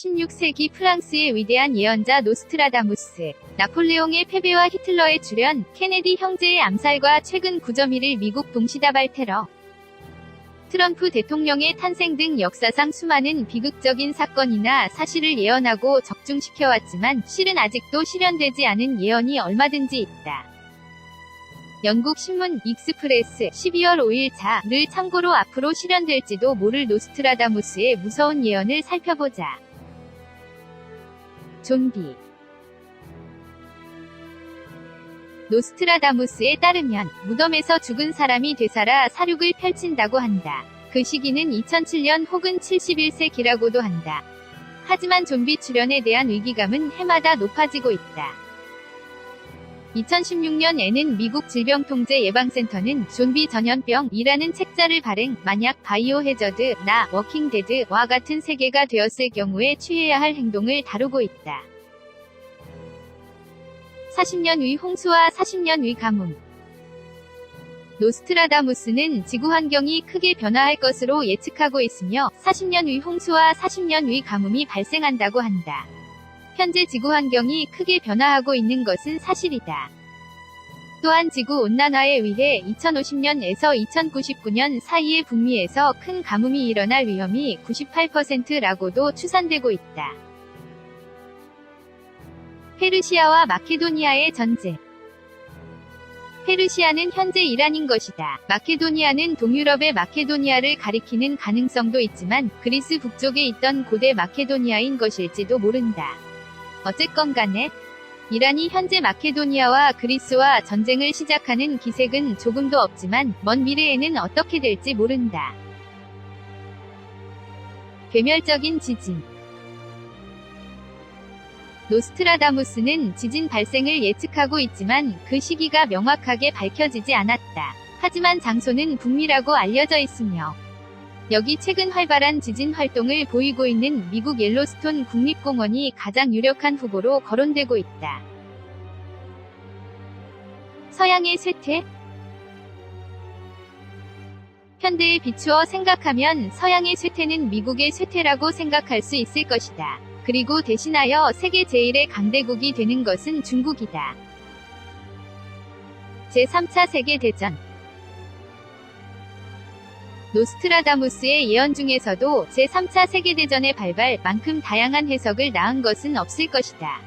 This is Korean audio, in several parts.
16세기 프랑스의 위대한 예언자 노스트라다무스, 나폴레옹의 패배와 히틀러의 출현, 케네디 형제의 암살과 최근 9.1일 미국 동시다발 테러, 트럼프 대통령의 탄생 등 역사상 수많은 비극적인 사건이나 사실을 예언하고 적중시켜왔지만 실은 아직도 실현되지 않은 예언이 얼마든지 있다. 영국 신문 익스프레스 12월 5일 자를 참고로 앞으로 실현될지도 모를 노스트라다무스의 무서운 예언을 살펴보자. 좀비 노스트라다무스에 따르면 무덤에서 죽은 사람이 되살아 사륙을 펼친다고 한다. 그 시기는 2007년 혹은 71세기라고도 한다. 하지만 좀비 출현에 대한 위기감은 해마다 높아지고 있다. 2016년에는 미국 질병통제예방센터는 좀비 전염병이라는 책자를 발행, 만약 바이오 해저드, 나, 워킹 데드와 같은 세계가 되었을 경우에 취해야 할 행동을 다루고 있다. 40년 위 홍수와 40년 위 가뭄 노스트라다무스는 지구 환경이 크게 변화할 것으로 예측하고 있으며 40년 위 홍수와 40년 위 가뭄이 발생한다고 한다. 현재 지구 환경이 크게 변화하고 있는 것은 사실이다. 또한 지구 온난화에 의해 2050년에서 2099년 사이에 북미에서 큰 가뭄이 일어날 위험이 98%라고도 추산되고 있다. 페르시아와 마케도니아의 전쟁 페르시아는 현재 이란인 것이다. 마케도니아는 동유럽의 마케도니아를 가리키는 가능성도 있지만 그리스 북쪽에 있던 고대 마케도니아인 것일지도 모른다. 어쨌건 간에 이란이 현재 마케도니아와 그리스와 전쟁을 시작하는 기색은 조금도 없지만 먼 미래에는 어떻게 될지 모른다. 괴멸적인 지진 노스트라다무스는 지진 발생을 예측하고 있지만 그 시기가 명확하게 밝혀지지 않았다. 하지만 장소는 북미라고 알려져 있으며 여기 최근 활발한 지진 활동을 보이고 있는 미국 옐로스톤 국립공원이 가장 유력한 후보로 거론되고 있다. 서양의 쇠퇴 현대에 비추어 생각하면 서양의 쇠퇴는 미국의 쇠퇴라고 생각할 수 있을 것이다. 그리고 대신하여 세계 제1의 강대국이 되는 것은 중국이다. 제3차 세계대전 노스트라다무스의 예언 중에서도 제3차 세계대전의 발발만큼 다양한 해석을 낳은 것은 없을 것이다.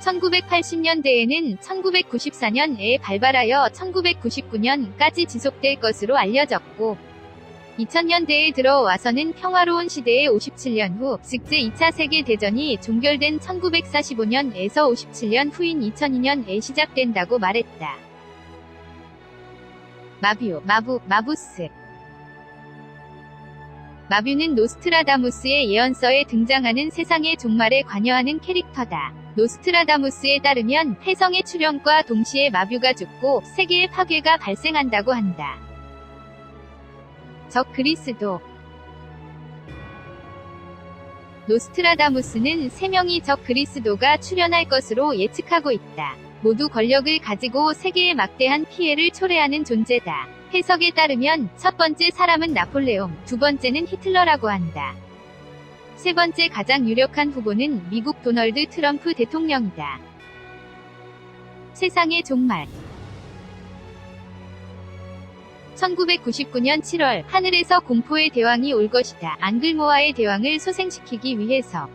1980년대에는 1994년에 발발하여 1999년까지 지속될 것으로 알려졌고, 2000년대에 들어와서는 평화로운 시대의 57년 후, 즉 제2차 세계대전이 종결된 1945년에서 57년 후인 2002년에 시작된다고 말했다. 마뷰, 마부, 마부스 마뷰는 노스트라다무스의 예언서에 등장하는 세상의 종말에 관여하는 캐릭터다. 노스트라다무스에 따르면 혜성의 출현과 동시에 마뷰가 죽고 세계의 파괴가 발생한다고 한다. 적 그리스도 노스트라다무스는 세 명의 적 그리스도가 출현할 것으로 예측하고 있다. 모두 권력을 가지고 세계에 막대한 피해를 초래하는 존재다. 해석에 따르면 첫 번째 사람은 나폴레옹, 두 번째는 히틀러라고 한다. 세 번째 가장 유력한 후보는 미국 도널드 트럼프 대통령이다. 세상의 종말 1999년 7월 하늘에서 공포의 대왕이 올 것이다. 앙글모아의 대왕을 소생시키기 위해서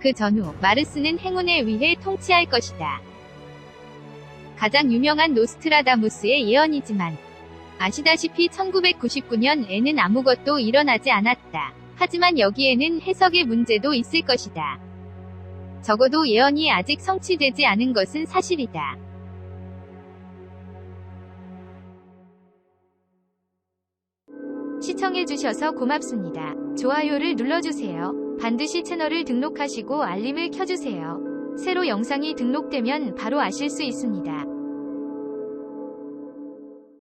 그 전후 마르스는 행운에 의해 통치할 것이다. 가장 유명한 노스트라다무스의 예언이지만 아시다시피 1999년 에는 아무것도 일어나지 않았다. 하지만 여기에는 해석의 문제도 있을 것이다. 적어도 예언이 아직 성취되지 않은 것은 사실이다. 시청해주셔서 고맙습니다. 좋아요를 눌러주세요. 반드시 채널을 등록하시고 알림을 켜주세요. 새로 영상이 등록되면 바로 아실 수 있습니다.